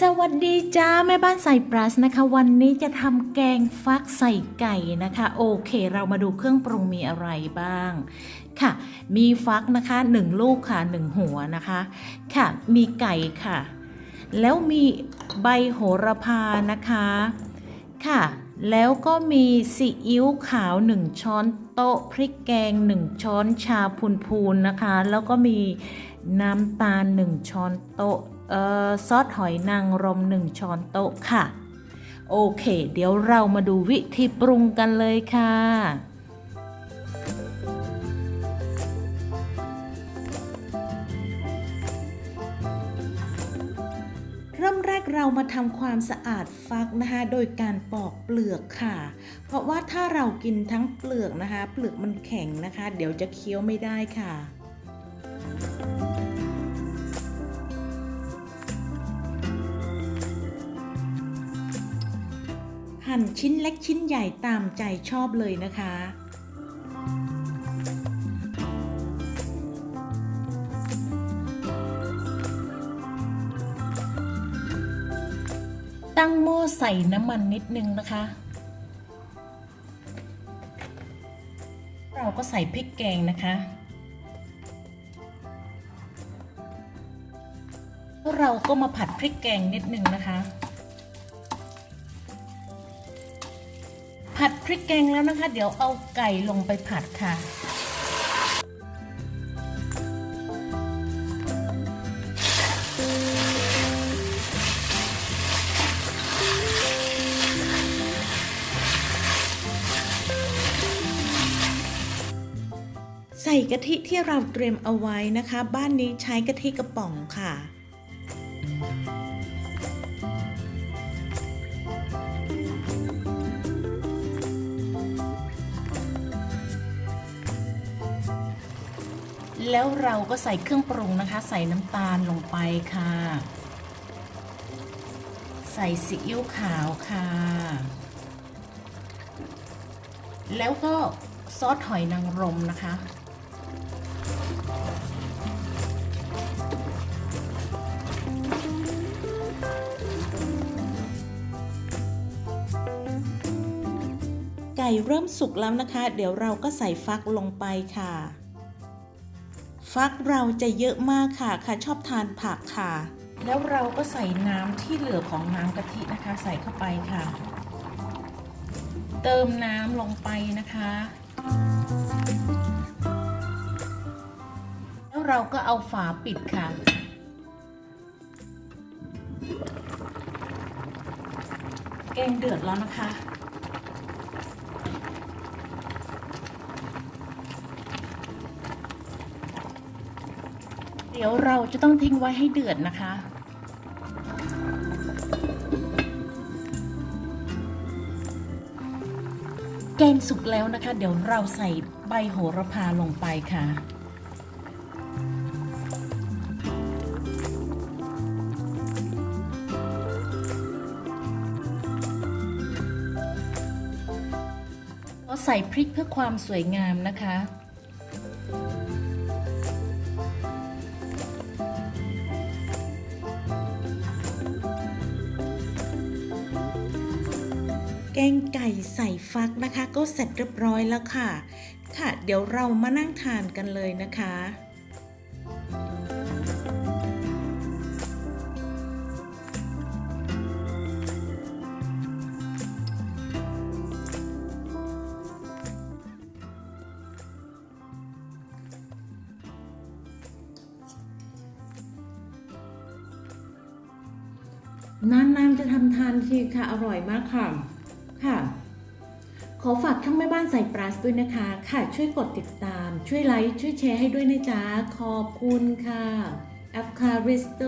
สวัสดีจ้าแม่บ้านใส่ปลัสนะคะ วันนี้จะทำแกงฟักใส่ไก่นะคะ โอเค เรามาดูเครื่องปรุงมีอะไรบ้าง ค่ะ มีฟักนะคะหนึ่งลูกค่ะหนึ่งหัวนะคะ ค่ะ มีไก่ค่ะ แล้วมีใบโหระพานะคะ ค่ะ แล้วก็มีซีอิ๊วขาว 1 ช้อนโต๊ะพริกแกง 1 ช้อนชาพูนๆนะคะ แล้วก็มีน้ำตาล 1 ช้อนโต๊ะซอสหอยนางรม 1 ช้อนโต๊ะค่ะ โอเค เดี๋ยวเรามาดูวิธีปรุงกันเลยค่ะ เริ่มแรกเรามาทำความสะอาดฟักนะคะ โดยการปอกเปลือกค่ะ เพราะว่าถ้าเรากินทั้งเปลือกนะคะ เปลือกมันแข็งนะคะ เดี๋ยวจะเคี้ยวไม่ได้ค่ะหั่นชิ้นเล็กชิ้นใหญ่ตามใจชอบเลยนะคะ ตั้งหม้อใส่น้ำมันนิดนึงนะคะ เราก็ใส่พริกแกงนะคะเราก็มาผัดพริกแกงนิดนึงนะคะ ผัดพริกแกงแล้วนะคะ เดี๋ยวเอาไก่ลงไปผัดค่ะ ใส่กะทิที่เราเตรียมเอาไว้นะคะ บ้านนี้ใช้กะทิกระป๋องค่ะ แล้วเราก็ใส่เครื่องปรุงนะคะ ใส่น้ำตาลลงไปค่ะ ใส่ซีอิ๊วขาวค่ะ แล้วก็ซอสหอยนางรมนะคะ ไก่เริ่มสุกแล้วนะคะ เดี๋ยวเราก็ใส่ฟักลงไปค่ะ ฟักเราจะเยอะมากค่ะค่ะชอบทานผักค่ะ แล้วเราก็ใส่น้ำที่เหลือของน้ำกะทินะคะ ใส่เข้าไปค่ะ เติมน้ำลงไปนะคะ เราก็เอาฝาปิดค่ะ แกงเดือดแล้วนะคะ เดี๋ยวเราจะต้องทิ้งไว้ให้เดือดนะคะแกงสุกแล้วนะคะ เดี๋ยวเราใส่ใบโหระพาลงไปค่ะ ใส่พริกเพื่อความสวยงามนะคะ แกงไก่ใส่ฟักนะคะ ก็เสร็จเรียบร้อยแล้วค่ะ ค่ะ เดี๋ยวเรามานั่งทานกันเลยนะคะ นานๆจะทำทานทีค่ะ อร่อยมากค่ะค่ะ ขอฝากช่องแม่บ้านใส่ปลาสด้วยนะคะ ค่ะช่วยกดติดตาม ช่วยไลค์ช่วยแชร์ให้ด้วยนะจ๊ะ ขอบคุณค่ะอัฟคาริสโต